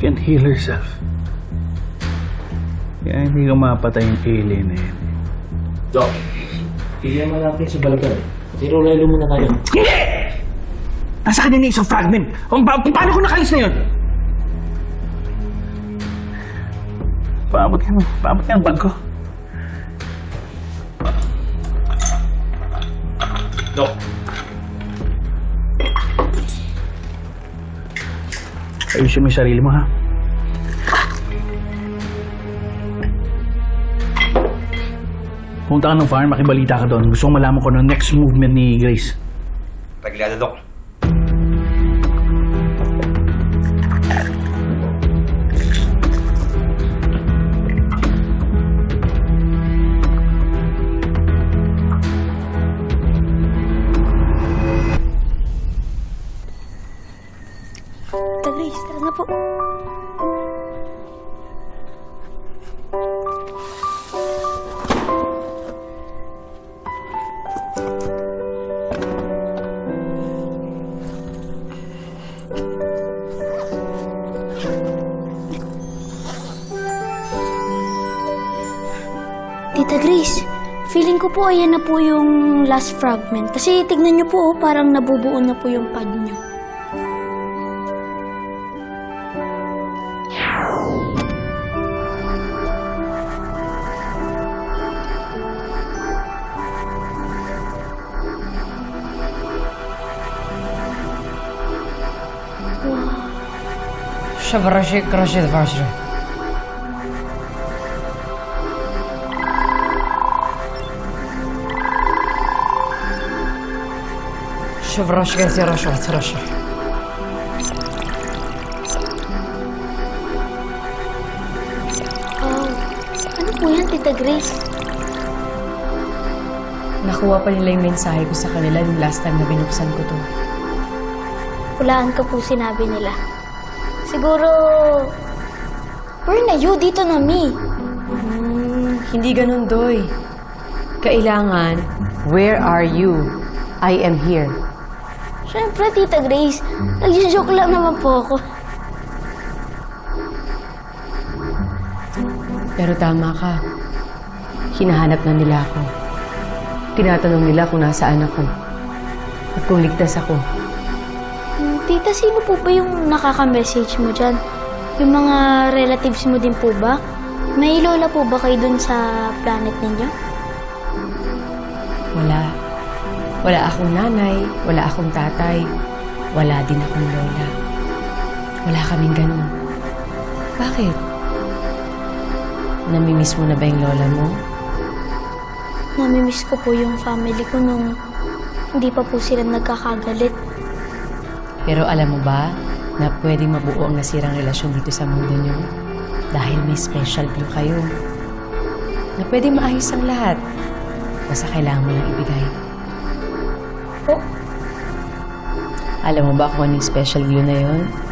heal herself. Kaya hindi ka mapatay yung alien na yun. Dok, bigyan mo natin sa balagan. Zero lalo muna tayo. Nasa kanya na isang fragment. O, pa paano ko nakalis na yun? Paabot ka na. Paabot ka ng bag ko. Dok, Ayusin mo yung sarili mo, ha? Punta ka ng farm, makibalita ka doon. Gusto kong malaman ko ng next movement ni Grace. Taglada, Dok. Tita tara na po. Tita Grace, feeling ko po ayan na po yung last fragment. Kasi tignan niyo po, oh, parang nabubuo na po yung pad niyo. Şevraşe kraşe dvaşe. Şevraşe gazi raşe vatraşe. Ano po yan, Tita Grace? Nakuha pa nila yung mensahe ko sa kanila nung last time na binuksan ko to. Hulaan ka po sinabi nila. Siguro, where na you? Dito na me. Hmm, hindi ganun, Doy. Kailangan, where are you? I am here. Siyempre, Tita Grace. Nag-joke lang naman po ako. Pero tama ka. Hinahanap na nila ako. Tinatanong nila kung nasaan ako. At kung ligtas ako. Tita, sino po ba yung nakaka-message mo dyan? Yung mga relatives mo din po ba? May lola po ba kayo dun sa planet ninyo? Wala. Wala akong nanay, wala akong tatay, wala din akong lola. Wala kaming ganun. Bakit? Namimiss mo na ba yung lola mo? Namimiss ko po yung family ko nung hindi pa po sila nagkakagalit. Pero alam mo ba na pwedeng mabuo ang nasirang relasyon dito sa mundo niyo? Dahil may special glue kayo. Na pwedeng maayos ang lahat. Basta kailangan mo lang ibigay. Po, Alam mo ba kung ano yung special glue na yon?